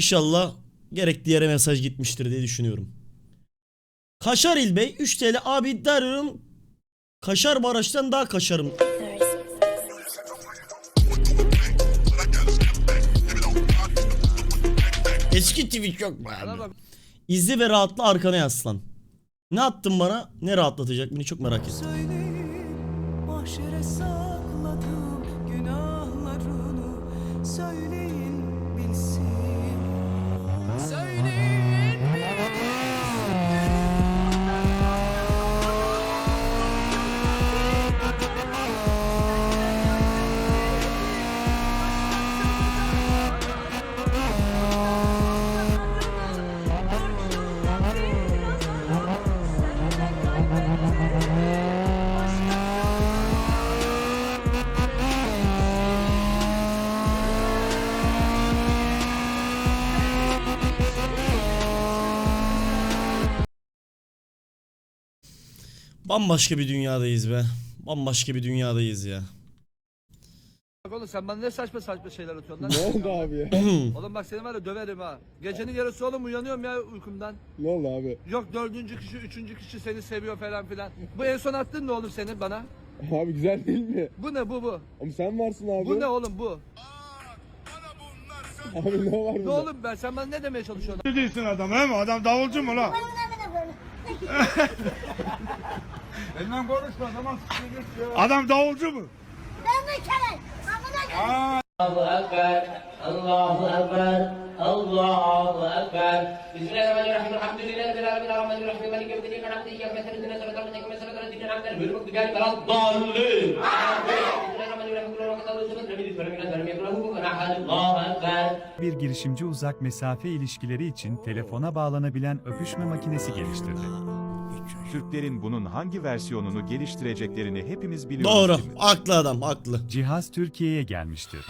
İnşallah gerekli yere mesaj gitmiştir diye düşünüyorum. Kaşar İl Bey 3 TL abi iddia ediyorum. Kaşar Maraş'tan daha kaşarım. Eski Twitch yok mu abi? İzle ve rahatla arkana yaslan. Ne attın bana? Ne rahatlatacak beni çok merak ettim. Söyleyin bilsin Söyleyin Bambaşka bir dünyadayız be. Bambaşka bir dünyadayız ya. Bak oğlum sen bana ne saçma saçma şeyler atıyorsun lan. Ne oldu abi ya? Oğlum bak seni var ya döverim ha. Gecenin yarısı oğlum uyanıyorum ya uykumdan. Ne oldu abi? Yok dördüncü kişi, üçüncü kişi seni seviyor falan filan. Bu en son attın ne oğlum senin bana? Abi güzel değil mi? Bu ne bu bu? Ama sen varsın abi. Bu ne oğlum bu? Abi ne var Ne oğlum ben sen bana ne demeye çalışıyorsun? Ne diyorsun adam he mi? Adam davulcu mu lan? Benden konuşma zaman sıkıntı. Adam davulcu mu? Ben de kelek. Allahu Ekber, Allahu Ekber, Allahu Ekber. Bir girişimci uzak mesafe ilişkileri için telefona bağlanabilen öpüşme makinesi geliştirdi. Türklerin bunun hangi versiyonunu geliştireceklerini hepimiz biliyoruz. Doğru. değil mi? Haklı adam haklı. Cihaz Türkiye'ye gelmiştir.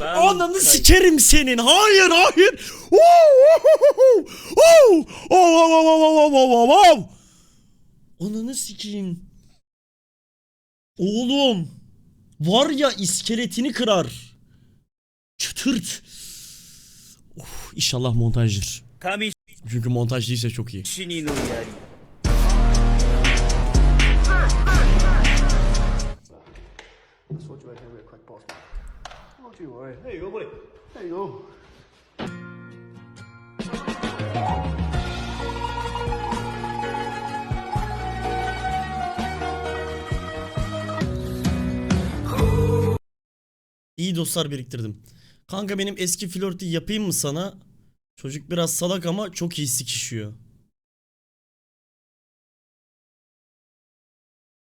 Ananı sikerim senin. Hayır hayır. Oo, oo, oo, oo, oo, oo, oo. Ananı sikeyim. Oğlum. Var ya iskeletini kırar. Çıtırt. Of, inşallah montajdır. Çünkü montaj değilse çok iyi. İyi dostlar biriktirdim. Kanka benim eski flörtü yapayım mı sana? Çocuk biraz salak ama çok iyi sikişiyor.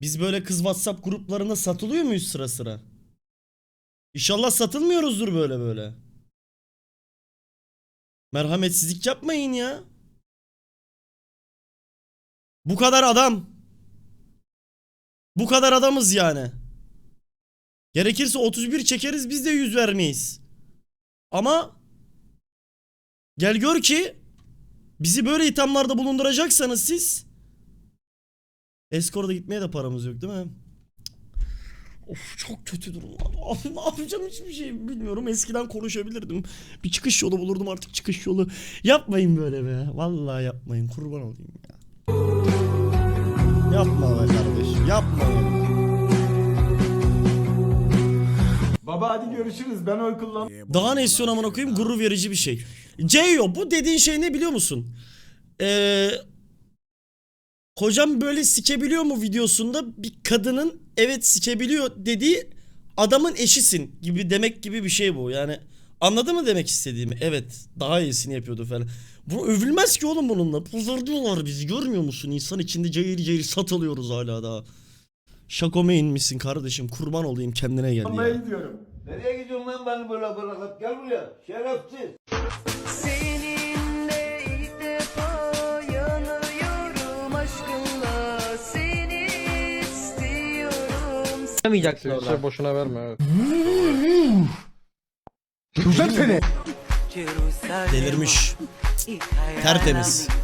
Biz böyle kız WhatsApp gruplarında satılıyor muyuz sıra sıra? İnşallah satılmıyoruzdur böyle böyle. Merhametsizlik yapmayın ya. Bu kadar adam. Bu kadar adamız yani. Gerekirse 31 çekeriz biz de yüz vermeyiz. Ama gel gör ki bizi böyle ithamlarda bulunduracaksanız siz Eskor'da gitmeye de paramız yok değil mi? Of çok kötü durumlar. Abi ne yapacağım hiçbir şey bilmiyorum. Eskiden konuşabilirdim. Bir çıkış yolu bulurdum artık çıkış yolu. Yapmayın böyle be. Vallahi yapmayın. Kurban olayım ya. Yapma be kardeşim. Yapma ya. Baba hadi görüşürüz ben oy kullan. Daha ne istiyorsun amına koyayım? Gurur verici bir şey. Ceyo bu dediğin şey ne biliyor musun? Ee, kocam böyle sikebiliyor mu videosunda bir kadının evet sikebiliyor dediği adamın eşisin gibi demek gibi bir şey bu. Yani anladın mı demek istediğimi? Evet daha iyisini yapıyordu falan. Bu övülmez ki oğlum bununla. Pazarlıyorlar bizi görmüyor musun? İnsan içinde cayır cayır satılıyoruz hala daha. Şakomeyin misin kardeşim? Kurban olayım kendine gel ya. Nereye gidiyorsun lan beni böyle bırakıp gel buraya şerefsiz. Seninle ilk defa yanıyorum aşkınla Seni istiyorum Demeyeceksin orada. boşuna verme evet. Delirmiş. Tertemiz.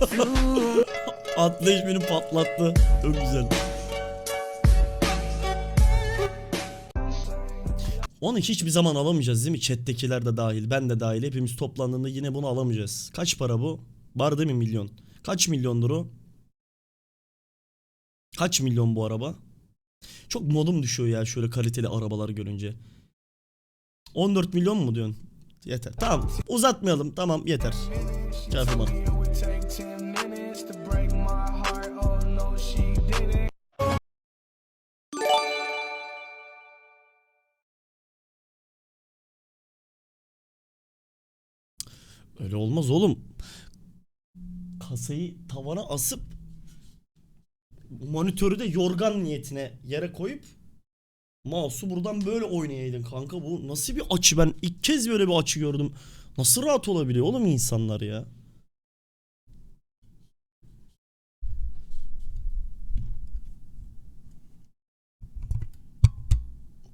Atlayış beni patlattı. Çok güzel. Onu hiçbir zaman alamayacağız değil mi? Chat'tekiler de dahil, ben de dahil. Hepimiz toplandığında yine bunu alamayacağız. Kaç para bu? Var değil mi milyon? Kaç milyondur o? Kaç milyon bu araba? Çok modum düşüyor ya şöyle kaliteli arabalar görünce. 14 milyon mu diyorsun? Yeter. Tamam. Uzatmayalım. Tamam yeter. Çarpma. Öyle olmaz oğlum. Kasayı tavana asıp monitörü de yorgan niyetine yere koyup mouse'u buradan böyle oynayaydın kanka bu nasıl bir açı ben ilk kez böyle bir açı gördüm. Nasıl rahat olabiliyor oğlum insanlar ya?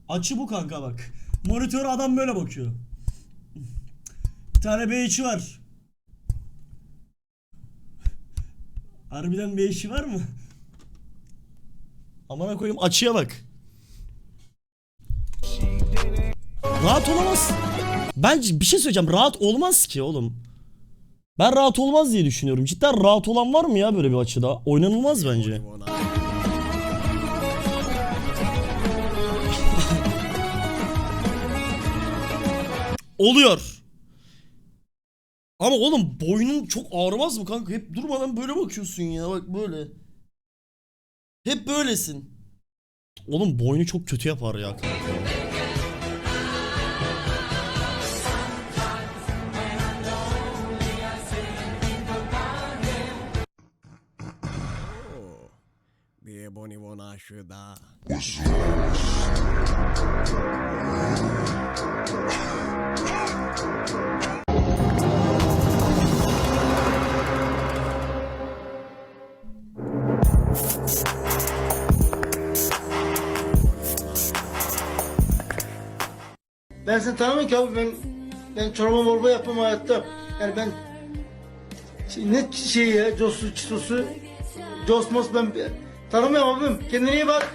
Açı bu kanka bak. Monitöre adam böyle bakıyor. Tane B2 var. Harbiden B2 var mı? Amına koyayım açıya bak. Rahat olamaz. Ben bir şey söyleyeceğim. Rahat olmaz ki oğlum. Ben rahat olmaz diye düşünüyorum. Cidden rahat olan var mı ya böyle bir açıda? Oynanılmaz bence. Oluyor. Ama oğlum boynun çok ağrımaz mı kanka? Hep durmadan böyle bakıyorsun ya bak böyle. Hep böylesin. Oğlum boynu çok kötü yapar ya kanka. Ben seni tanımıyorum ki abi ben ben çorba morba yapmam hayatta. Yani ben şey, ne şey ya cosu çitosu cosmos ben tanımıyorum abim. Kendine iyi bak.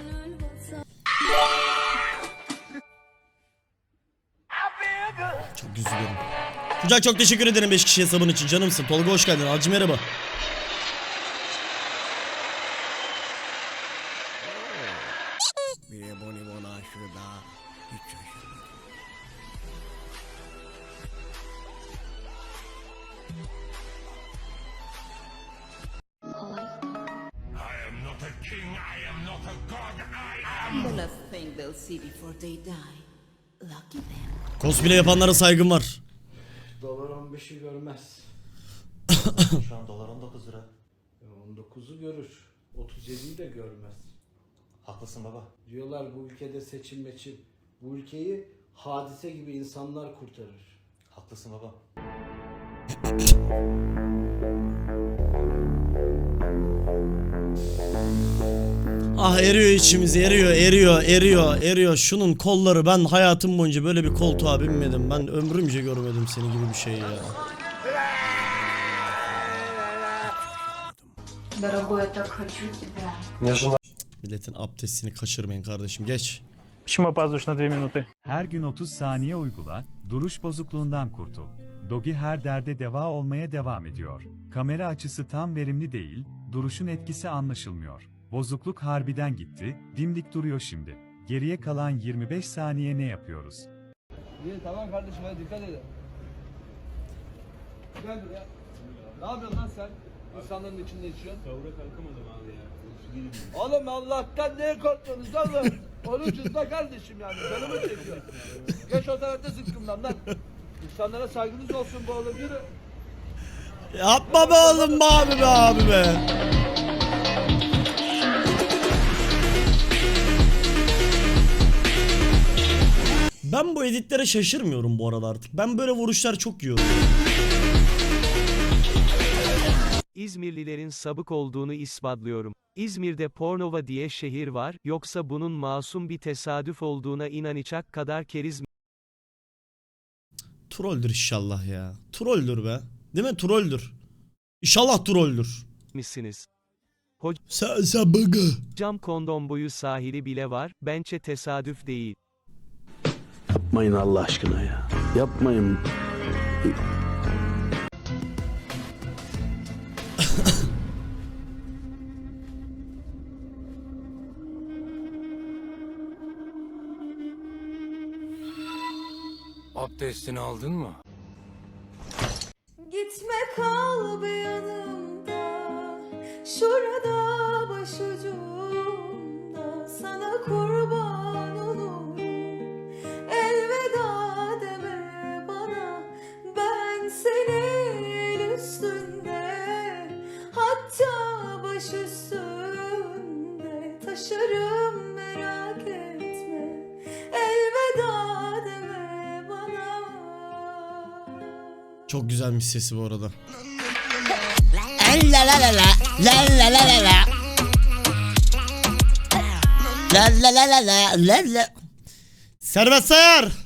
Çok üzülüyorum. Kucak çok teşekkür ederim 5 kişi hesabın için canımsın. Tolga hoş geldin. Acı merhaba. The last thing they'll see before they die. Lucky them. Cosplay yapanlara saygım var. Dolar 15'i görmez. Şu an dolar 19 lira. 19'u görür. 37'yi de görmez. Haklısın baba. Diyorlar bu ülkede seçim meçim. Bu ülkeyi hadise gibi insanlar kurtarır. Haklısın baba. Ah eriyor içimiz eriyor eriyor eriyor eriyor. Şunun kolları ben hayatım boyunca böyle bir koltuğa binmedim. Ben ömrümce görmedim seni gibi bir şey ya. Дорогой, я так хочу тебя. Milletin abdestini kaçırmayın kardeşim geç. Почему опаздываешь на 2 минуты? Her gün 30 saniye uygula, duruş bozukluğundan kurtul. Dogi her derde deva olmaya devam ediyor. Kamera açısı tam verimli değil, duruşun etkisi anlaşılmıyor. Bozukluk harbiden gitti, dimdik duruyor şimdi. Geriye kalan 25 saniye ne yapıyoruz? İyi tamam kardeşim hadi dikkat edin. Gel buraya. Ne yapıyorsun lan sen? İnsanların içinde içiyorsun. Kavura kalkamadım abi ya. Oğlum Allah'tan neye korktunuz oğlum? Orucuz da kardeşim yani. Canımı çekiyor. Geç o tarafta zıkkımdan lan. İnsanlara saygınız olsun bu oğlum yürü. Yapma be oğlum be abi be abi be. Ben bu editlere şaşırmıyorum bu arada artık. Ben böyle vuruşlar çok yiyorum. İzmirlilerin sabık olduğunu ispatlıyorum. İzmir'de Pornova diye şehir var, yoksa bunun masum bir tesadüf olduğuna inanacak kadar keriz Trolldür inşallah ya. Trolldür be. Değil mi? Trolldür. İnşallah trolldür. misiniz? Sen sen bıgı. Hocam kondom boyu sahili bile var, bence tesadüf değil. Yapmayın Allah aşkına ya. Yapmayın. Abdestini aldın mı? Gitme kal Taşırım merak etme Elveda deme bana Çok güzelmiş sesi bu arada. La la la la la la la la la la La la la la la la la Servet Sayar.